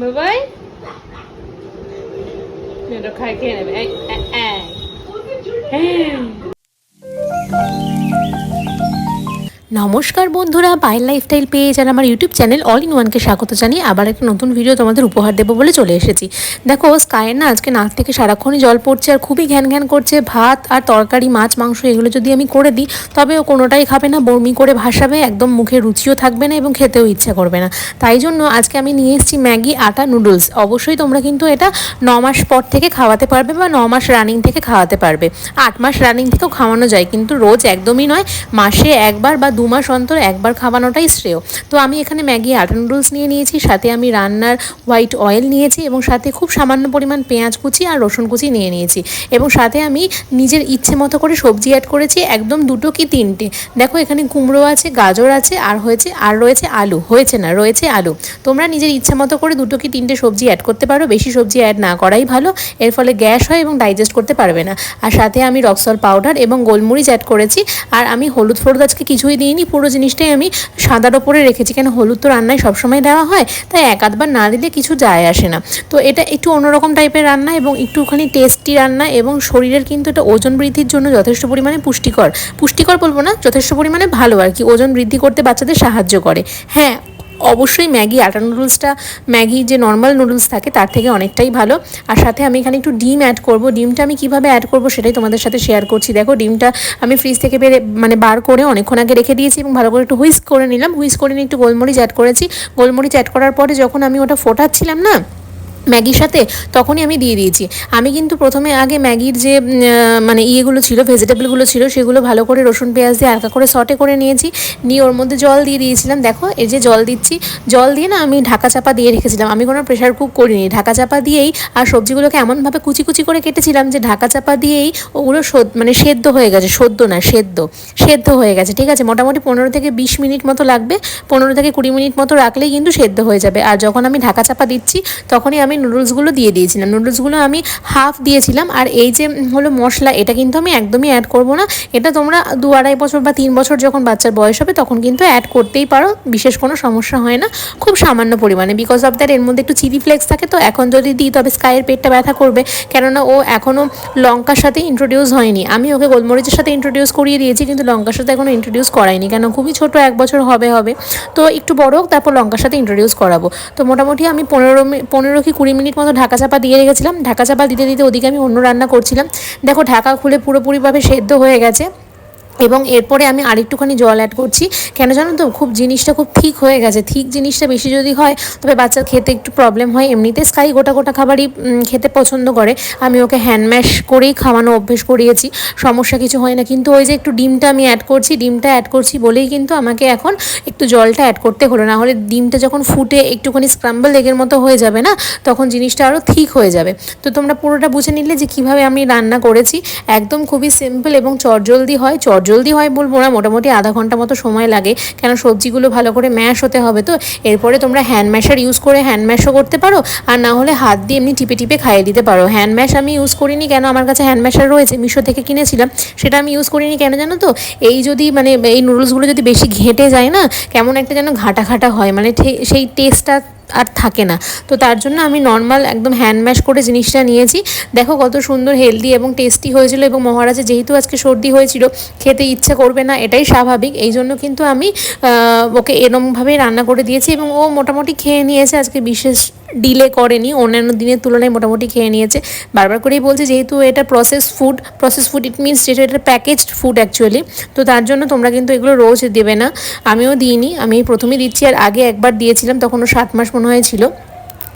বাবাই এটা খাই খেয়ে নেবে। হ্যাঁ। নমস্কার বন্ধুরা বাইল লাইফস্টাইল পেজ আর আমার ইউটিউব চ্যানেল অল ইন ওয়ানকে স্বাগত জানিয়ে আবার একটা নতুন ভিডিও তোমাদের উপহার দেবো বলে চলে এসেছি। দেখো স্কায়ের না আজকে নাক থেকে সারাক্ষণই জল পড়ছে আর খুবই ঘ্যান ঘ্যান করছে। ভাত আর তরকারি, মাছ, মাংস এগুলো যদি আমি করে দিই, তবে ও কোনোটাই খাবে না, বমি করে ভাসাবে, একদম মুখে রুচিও থাকবে না এবং খেতেও ইচ্ছা করবে না। তাই জন্য আজকে আমি নিয়ে এসেছি ম্যাগি আটা নুডলস অবশ্যই তোমরা কিন্তু এটা ন মাস পর থেকে খাওয়াতে পারবে বা ন মাস রানিং থেকে খাওয়াতে পারবে। আট মাস রানিং থেকেও খাওয়ানো যায়, কিন্তু রোজ একদমই নয়, মাসে একবার বা দু মাস অন্তর একবার খাওয়ানোটাই শ্রেয়। তো আমি এখানে ম্যাগি আটা নুডলস নিয়ে নিয়েছি, সাথে আমি রান্নার হোয়াইট অয়েল নিয়েছি এবং সাথে খুব সামান্য পরিমাণ পেঁয়াজ কুচি আর রসুন কুচি নিয়ে নিয়েছি। এবং সাথে আমি নিজের ইচ্ছে মতো করে সবজি অ্যাড করেছি, একদম দুটো কি তিনটে। দেখো এখানে কুমড়ো আছে, গাজর আছে, আর হয়েছে, আর রয়েছে আলু। হয়েছে না, রয়েছে আলু। তোমরা নিজের ইচ্ছে মতো করে দুটো কি তিনটে সবজি অ্যাড করতে পারো। বেশি সবজি অ্যাড না করাই ভালো। এর ফলে গ্যাস হয় এবং ডাইজেস্ট করতে পারবে না। আর সাথে আমি রক্সল পাউডার এবং গোলমরিচ অ্যাড করেছি। আর আমি হলুদ ফলুদ আজকে কিছুই দিইনি, পুরো জিনিসটাই আমি সাদার ওপরে রেখেছি, কেন হলুদ তো রান্নায় সবসময় দেওয়া হয়, তাই এক আধবার না দিলে কিছু যায় আসে না। তো এটা একটু অন্যরকম টাইপের রান্না এবং একটুখানি টেস্টি রান্না এবং শরীরের কিন্তু এটা ওজন বৃদ্ধির জন্য যথেষ্ট পরিমাণে পুষ্টিকর। পুষ্টিকর বলব না, যথেষ্ট পরিমাণে ভালো আর কি, ওজন বৃদ্ধি করতে বাচ্চাদের সাহায্য করে। হ্যাঁ অবশ্যই ম্যাগি, আটা নুডলসটা, ম্যাগি যে নর্মাল নুডলস থাকে তার থেকে অনেকটাই ভালো। আর সাথে আমি এখানে একটু ডিম অ্যাড করব। ডিমটা আমি কীভাবে অ্যাড করব সেটাই তোমাদের সাথে শেয়ার করছি। দেখো, ডিমটা আমি ফ্রিজ থেকে বেরে মানে বার করে অনেকক্ষণ আগে রেখে দিয়েছি এবং ভালো করে একটু হুইস্ক করে নিলাম। হুইস্ক করে নিয়ে একটু গোলমরিচ অ্যাড করেছি। গোলমরিচ অ্যাড করার পরে যখন আমি ওটা ফোটাচ্ছিলাম না ম্যাগির সাথে, তখনই আমি দিয়ে দিয়েছি। আমি কিন্তু প্রথমে আগে ম্যাগির যে মানে ইয়েগুলো ছিল, ভেজিটেবলগুলো ছিল, সেগুলো ভালো করে রসুন, পেঁয়াজ দিয়ে হালকা করে সটে করে নিয়েছি। নিয়ে ওর মধ্যে জল দিয়ে দিয়েছিলাম। দেখো, এই যে জল দিচ্ছি, জল দিয়ে না আমি ঢাকা চাপা দিয়ে রেখেছিলাম। আমি কোনো প্রেশার কুক করিনি। ঢাকা চাপা দিয়েই আর সবজিগুলোকে এমনভাবে কুচি কুচি করে কেটেছিলাম যে, ঢাকা চাপা দিয়েই ওগুলো মানে সেদ্ধ হয়ে গেছে, সদ্য না, সেদ্ধ সেদ্ধ হয়ে গেছে। ঠিক আছে, মোটামুটি পনেরো থেকে বিশ মিনিট মতো লাগবে। পনেরো থেকে কুড়ি মিনিট মতো রাখলেই কিন্তু সেদ্ধ হয়ে যাবে। আর যখন আমি ঢাকা চাপা দিচ্ছি, তখনই আমি নুডলসগুলো দিয়ে দিয়েছিলাম। নুডলসগুলো আমি হাফ দিয়েছিলাম। আর এই যে হলো মশলা, এটা কিন্তু আমি একদমই অ্যাড করব না। এটা তোমরা দু আড়াই বছর বা তিন বছর যখন বাচ্চার বয়স হবে, তখন কিন্তু অ্যাড করতেই পারো। বিশেষ কোনো সমস্যা হয় না। খুব সামান্য পরিমাণে। বিকজ অফ দ্যাট এর মধ্যে একটু চিলি ফ্লেক্স থাকে তো, এখন যদি দিই, তবে স্কাইয়ের পেটটা ব্যথা করবে। কেননা ও এখনও লঙ্কার সাথে ইন্ট্রোডিউস হয়নি। আমি ওকে গোলমরিচের সাথে ইন্ট্রোডিউস করিয়ে দিয়েছি, কিন্তু লঙ্কার সাথে এখনও ইন্ট্রোডিউস করাইনি কেন? খুবই ছোট এক বছর হবে হবে। তো একটু বড় হোক, তারপর লঙ্কার সাথে ইন্ট্রোডিউস করাবো। তো মোটামুটি আমি পনেরো পনেরো কি কুড়ি মিনিট মতো ঢাকা চাপা দিয়ে রেখেছিলাম। ঢাকা চাপা দিতে দিতে ওদিকে আমি অন্য রান্না করছিলাম। দেখো ঢাকা খুলে পুরোপুরিভাবে সেদ্ধ হয়ে গেছে। এবং এরপরে আমি আরেকটুখানি জল অ্যাড করছি। কেন জানো তো, খুব জিনিসটা খুব ঠিক হয়ে গেছে। ঠিক জিনিসটা বেশি যদি হয়, তবে বাচ্চার খেতে একটু প্রবলেম হয়। এমনিতে স্কাই গোটা গোটা খাবারই খেতে পছন্দ করে। আমি ওকে হ্যান্ড ম্যাশ করেই খাওয়ানো অভ্যেস করিয়েছি। সমস্যা কিছু হয় না। কিন্তু ওই যে একটু ডিমটা আমি অ্যাড করছি, ডিমটা অ্যাড করছি বলেই কিন্তু আমাকে এখন একটু জলটা অ্যাড করতে হলো। না হলে ডিমটা যখন ফুটে একটুখানি স্ক্রাম্বল লেগের মতো হয়ে যাবে না, তখন জিনিসটা আরও ঠিক হয়ে যাবে। তো তোমরা পুরোটা বুঝে নিলে যে কীভাবে আমি রান্না করেছি। একদম খুবই সিম্পল এবং চটজলদি হয়। চটজলদি হয় বলব না, মোটামুটি আধা ঘণ্টা মতো সময় লাগে। কেন সবজিগুলো ভালো করে ম্যাশ হতে হবে তো। এরপরে তোমরা হ্যান্ড ম্যাশার ইউজ করে হ্যান্ড ম্যাশও করতে পারো। আর না হলে হাত দিয়ে এমনি টিপে টিপে খাইয়ে দিতে পারো। হ্যান্ড ম্যাশ আমি ইউজ করিনি কেন? আমার কাছে হ্যান্ড ম্যাশার রয়েছে, মিশো থেকে কিনেছিলাম। সেটা আমি ইউজ করিনি কেন জানো তো? এই যদি মানে এই নুডলসগুলো যদি বেশি ঘেঁটে যায় না, কেমন একটা যেন ঘাটা ঘাটা হয়। মানে সেই টেস্টটা আর থাকে না। তো তার জন্য আমি নর্মাল একদম হ্যান্ড ম্যাশ করে জিনিসটা নিয়েছি। দেখো কত সুন্দর হেলদি এবং টেস্টি হয়েছিল এবং মহারাজের যেহেতু আজকে সর্দি হয়েছিল, খেতে ইচ্ছে করবে না, এটাই স্বাভাবিক। এই জন্য কিন্তু আমি ওকে এরমভাবেই রান্না করে দিয়েছি এবং ও মোটামুটি খেয়ে নিয়েছে, আজকে বিশেষ ডিলে করেনি। অন্যান্য দিনের তুলনায় মোটামুটি খেয়ে নিয়েছে। বারবার করেই বলছে, যেহেতু এটা process food process food it means যেটা এটা প্যাকেজড ফুড অ্যাকচুয়ালি তো তার জন্য তোমরা কিন্তু এগুলো রোজ দেবে না। আমিও দিইনি, আমি প্রথমেই দিচ্ছি আর আগে একবার দিয়েছিলাম, তখন সাত মাস হয়েছিল।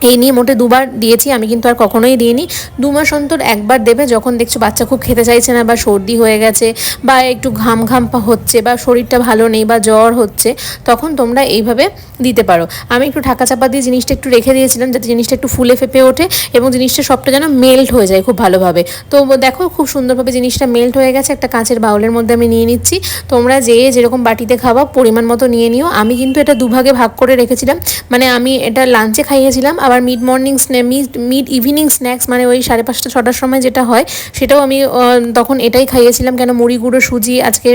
এই নিয়ে মোটে দুবার দিয়েছি, আমি কিন্তু আর কখনোই দিইনি। দু মাস অন্তর একবার দেবে, যখন দেখছ বাচ্চা খুব খেতে চাইছে না, বা সর্দি হয়ে গেছে, বা একটু ঘাম ঘাম হচ্ছে, বা শরীরটা ভালো নেই, বা জ্বর হচ্ছে, তখন তোমরা এইভাবে দিতে পারো। আমি একটু ঢাকা চাপা দিয়ে জিনিসটা একটু রেখে দিয়েছিলাম, যাতে জিনিসটা একটু ফুলে ফেপে ওঠে, এবং জিনিসটা সবটা যেন মেল্ট হয়ে যায় খুব ভালোভাবে। তো দেখো, খুব সুন্দরভাবে জিনিসটা মেল্ট হয়ে গেছে, একটা কাঁচের বাউলের মধ্যে আমি নিয়ে নিচ্ছি। তোমরা যে যেরকম বাটিতে খাওয়া, পরিমাণ মতো নিয়ে নিও। আমি কিন্তু এটা দুভাগে ভাগ করে রেখেছিলাম মানে আমি এটা লাঞ্চে খাইয়েছিলাম, আবার আবার mid morning mid mid evening snacks মানে ওই সাড়ে পাঁচটা, ছটার সময় যেটা হয়, সেটাও আমি তখন এটাই খাইয়েছিলাম। কেন মুড়ি গুঁড়ো, সুজি আজকে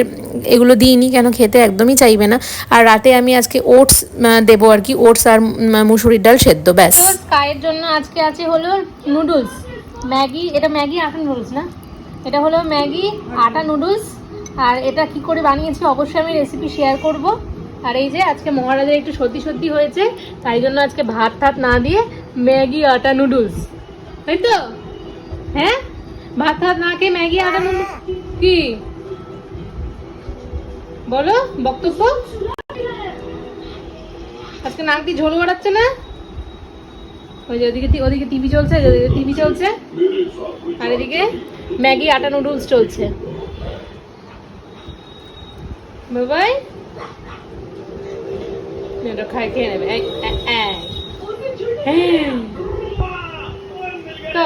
এগুলো দিইনি, কেন খেতে একদমই চাইবে না। আর রাতে আমি আজকে ওটস দেবো আর কি, ওটস আর মুসুরির ডাল সেদ্ধ, ব্যাস। স্কাইয়ের জন্য আজকে আছে হলো নুডলস। ম্যাগি, এটা ম্যাগি আটা নুডলস না? এটা হলো ম্যাগি, আটা নুডলস। আর এটা কি করে বানিয়েছি, অবশ্যই আমি রেসিপি শেয়ার করব। আর এই যে আজকে মহারাজের একটু সর্দি সর্দি হয়েছে তাই জন্য আজকে ভাত টাত না দিয়ে ম্যাগি আটা নুডলস। তাই তো? হ্যাঁ? ভাত টাত না খেয়ে ম্যাগি আটা নুডলস? কি? বলো বক্তব্য? আজকে নাক দিয়ে ঝোল বাড়াচ্ছে না? ওই যে ওদিকে ওদিকে টিভি চলছে ওদিকে টিভি চলছে। আর এদিকে ম্যাগি আটা নুডলস চলছে। বাবাই। এটা খাই খেয়ে নেবে। তো